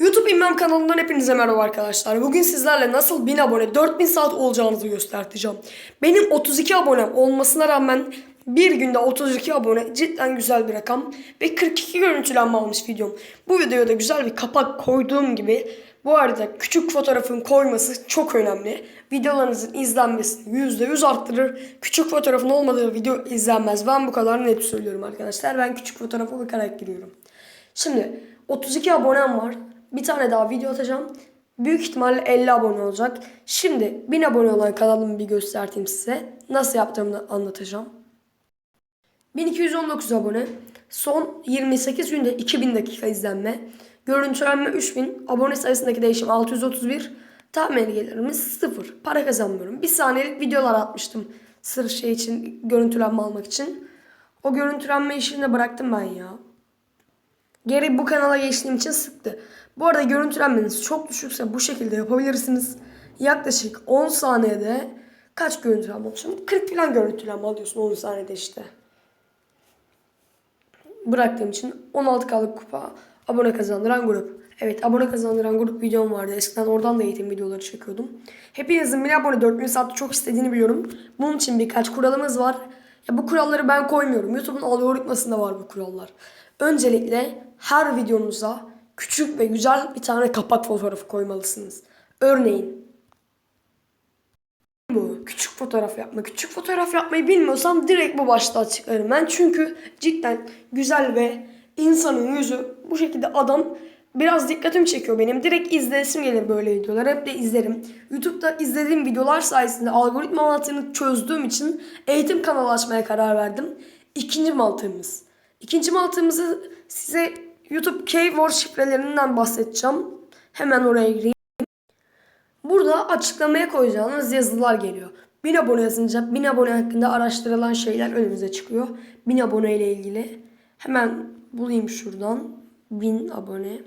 YouTube İmam kanalından hepinize merhaba arkadaşlar. Bugün sizlerle nasıl 1000 abone 4000 saat olacağınızı göstereceğim. Benim 32 abonem olmasına rağmen bir günde 32 abone cidden güzel bir rakam. Ve 42 görüntülenme almış videom. Bu videoya da güzel bir kapak koyduğum gibi bu arada küçük fotoğrafın koyması çok önemli. Videolarınızın izlenmesini %100 arttırır. Küçük fotoğrafın olmadığı video izlenmez. Ben bu kadar net söylüyorum arkadaşlar. Ben küçük fotoğrafa bakarak giriyorum. Şimdi 32 abonem var. Bir tane daha video atacağım. Büyük ihtimalle 50 abone olacak. Şimdi 1000 abone olan kanalımı bir göstereyim size. Nasıl yaptığımı anlatacağım. 1219 abone. Son 28 günde 2000 dakika izlenme. Görüntülenme 3000. Abone sayısındaki değişim 631. Tahmini gelirimiz 0. Para kazanmıyorum. Bir saniyelik videolar atmıştım. Sırf şey için görüntülenme almak için. O görüntülenme işini de bıraktım ben ya. Geri bu kanala geçtiğim için sıktı. Bu arada görüntülenmeniz çok düşükse bu şekilde yapabilirsiniz. Yaklaşık 10 saniyede kaç görüntülenme almışım? 40 falan görüntülenme alıyorsun 10 saniyede işte. Bıraktığım için 16K'lık kupa abone kazandıran grup. Evet abone kazandıran grup videom vardı. Eskiden oradan da eğitim videoları çekiyordum. Hepinizin 1000 abone 4000 saatte çok istediğini biliyorum. Bunun için birkaç kuralımız var. Ya bu kuralları ben koymuyorum. YouTube'un algoritmasında var bu kurallar. Öncelikle her videonuza küçük ve güzel bir tane kapak fotoğrafı koymalısınız. Örneğin bu küçük fotoğraf yapma. Küçük fotoğraf yapmayı bilmiyorsam direkt bu başta açıklarım ben. Çünkü cidden güzel ve insanın yüzü bu şekilde adam biraz dikkatimi çekiyor benim. Direkt izlesim gelir böyle videolar. Hep de izlerim. YouTube'da izlediğim videolar sayesinde algoritma mantığını çözdüğüm için eğitim kanalı açmaya karar verdim. İkinci mantığımız. İkinci mantığımızı size YouTube keyword şifrelerinden bahsedeceğim. Hemen oraya gireyim. Burada açıklamaya koyacağınız yazılar geliyor. 1000 abone yazınca 1000 abone hakkında araştırılan şeyler önümüze çıkıyor. 1000 abone ile ilgili. Hemen bulayım şuradan. 1000 abone.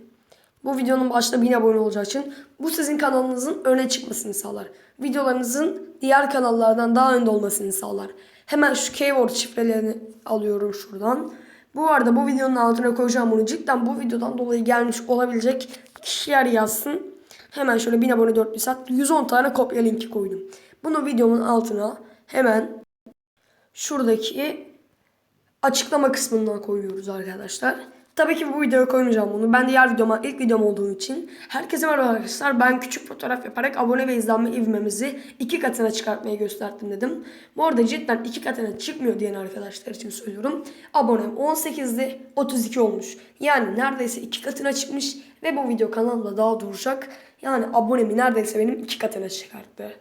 Bu videonun başta 1000 abone olacağı için bu sizin kanalınızın öne çıkmasını sağlar. Videolarınızın diğer kanallardan daha önde olmasını sağlar. Hemen şu keyword şifrelerini alıyorum şuradan. Bu arada bu videonun altına koyacağım bunu. Cidden bu videodan dolayı gelmiş olabilecek kişiler yazsın. Hemen şöyle 1000 abone 4000 saat 110 tane kopya linki koydum. Bunu videomun altına hemen şuradaki açıklama kısmından koyuyoruz arkadaşlar. Tabii ki bu videoya koymayacağım bunu. Ben diğer videoma ilk videom olduğu için. Herkese merhaba arkadaşlar. Ben küçük fotoğraf yaparak abone ve izlenme ivmemizi iki katına çıkartmayı gösterdim dedim. Bu arada cidden iki katına çıkmıyor diyen arkadaşlar için söylüyorum. Abonem 18'di 32 olmuş. Yani neredeyse iki katına çıkmış ve bu video kanalda daha duracak. Yani abonemi neredeyse benim iki katına çıkarttı.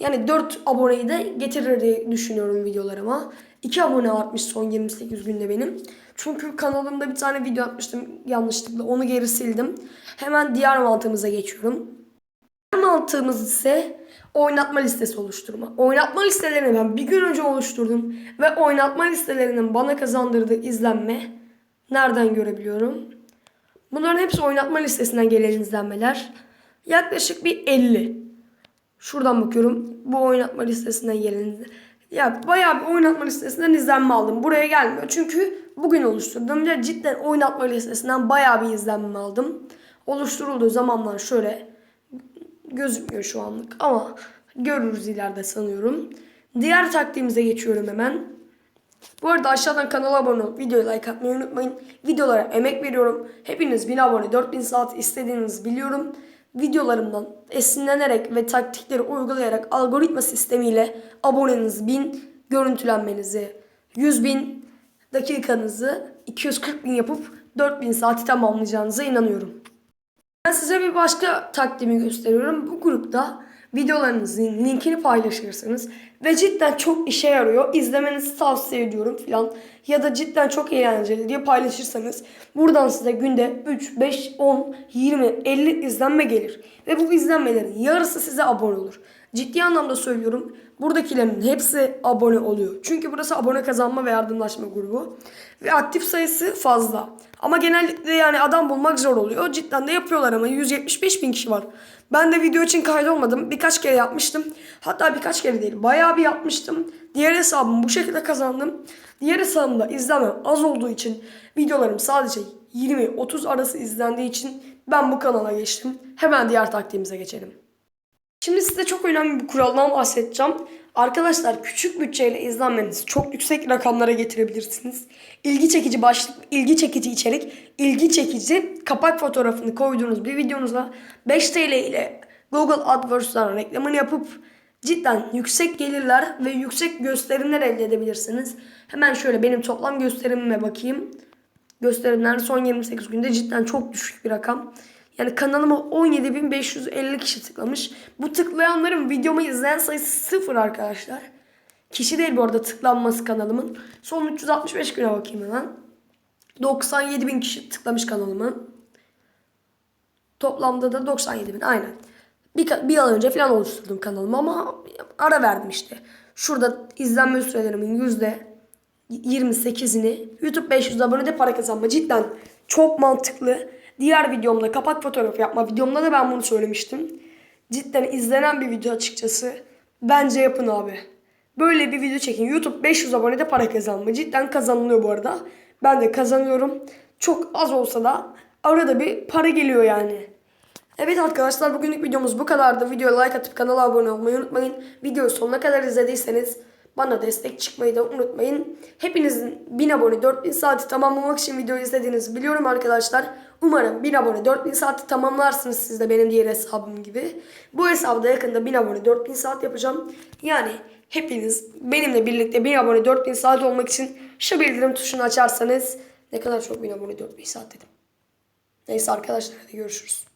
Yani 4 aboneyi de getirir diye düşünüyorum videolarıma. 2 abone artmış son 28 günde benim. Çünkü kanalımda bir tane video atmıştım yanlışlıkla. Onu geri sildim. Hemen diğer mantığımıza geçiyorum. Diğer mantığımız ise oynatma listesi oluşturma. Oynatma listelerini ben bir gün önce oluşturdum. Ve oynatma listelerinin bana kazandırdığı izlenme nereden görebiliyorum? Bunların hepsi oynatma listesinden gelen izlenmeler. Yaklaşık bir 50. Şuradan bakıyorum. Bu oynatma listesinden gelen ya bayağı bir oynatma listesinden izlenme aldım. Buraya gelmiyor. Çünkü bugün oluşturdum. Ya cidden oynatma listesinden bayağı bir izlenme aldım. Oluşturulduğu zamanlar şöyle gözükmüyor şu anlık ama görürüz ileride sanıyorum. Diğer taktiğimize geçiyorum hemen. Bu arada aşağıdan kanala abone olup videoyu like atmayı unutmayın. Videolara emek veriyorum. Hepiniz 1000 abone 4000 saat istediğinizi biliyorum videolarımdan esinlenerek ve taktikleri uygulayarak algoritma sistemiyle abonenizi 1000 görüntülenmenizi 100 bin dakikanızı 240 bin yapıp 4000 saati tamamlayacağınıza inanıyorum. Ben size bir başka taktiğimi gösteriyorum. Bu grupta videolarınızın linkini paylaşırsınız ve cidden çok işe yarıyor. İzlemenizi tavsiye ediyorum filan. Ya da cidden çok eğlenceli diye paylaşırsanız buradan size günde 3, 5, 10, 20, 50 izlenme gelir. Ve bu izlenmelerin yarısı size abone olur. Ciddi anlamda söylüyorum. Buradakilerin hepsi abone oluyor. Çünkü burası abone kazanma ve yardımlaşma grubu. Ve aktif sayısı fazla. Ama genellikle yani adam bulmak zor oluyor. Cidden de yapıyorlar ama 175 bin kişi var. Ben de video için kaydolmadım. Birkaç kere yapmıştım. Hatta birkaç kere değil. Bayağı bir yapmıştım. Diğer hesabımı bu şekilde kazandım. Diğer hesabımda izlenme az olduğu için videolarım sadece 20-30 arası izlendiği için ben bu kanala geçtim. Hemen diğer taktiğimize geçelim. Şimdi size çok önemli bir kuraldan bahsedeceğim. Arkadaşlar küçük bütçeyle izlenmenizi çok yüksek rakamlara getirebilirsiniz. İlgi çekici başlık, ilgi çekici içerik, ilgi çekici kapak fotoğrafını koyduğunuz bir videonuza 5 TL ile Google AdWords'tan reklamını yapıp cidden yüksek gelirler ve yüksek gösterimler elde edebilirsiniz. Hemen şöyle benim toplam gösterimime bakayım. Gösterimler son 28 günde cidden çok düşük bir rakam. Yani kanalıma 17.550 kişi tıklamış. Bu tıklayanların videomu izleyen sayısı sıfır arkadaşlar. Kişi değil bu arada tıklanması kanalımın. Son 365 güne bakayım hemen. 97.000 kişi tıklamış kanalıma. Toplamda da 97.000 aynen. Bir, bir yıl önce falan oluşturdum kanalımı ama ara verdim işte. Şurada izlenme sürelerimin yüzde 28'ini YouTube 500 abonede para kazanma cidden çok mantıklı. Diğer videomda kapak fotoğrafı yapma videomda da ben bunu söylemiştim. Cidden izlenen bir video açıkçası. Bence yapın abi. Böyle bir video çekin. YouTube 500 abonede para kazanma. Cidden kazanılıyor bu arada. Ben de kazanıyorum. Çok az olsa da arada bir para geliyor yani. Evet arkadaşlar bugünlük videomuz bu kadardı. Videoya like atıp kanala abone olmayı unutmayın. Videoyu sonuna kadar izlediyseniz bana destek çıkmayı da unutmayın. Hepinizin 1000 abone 4000 saati tamamlamak için videoyu izlediğinizi biliyorum arkadaşlar. Umarım 1000 abone 4000 saati tamamlarsınız siz de benim diğer hesabım gibi. Bu hesabda yakında 1000 abone 4000 saat yapacağım. Yani hepiniz benimle birlikte 1000 abone 4000 saat olmak için şu bildirim tuşunu açarsanız ne kadar çok 1000 abone 4000 saat dedim. Neyse arkadaşlar hadi görüşürüz.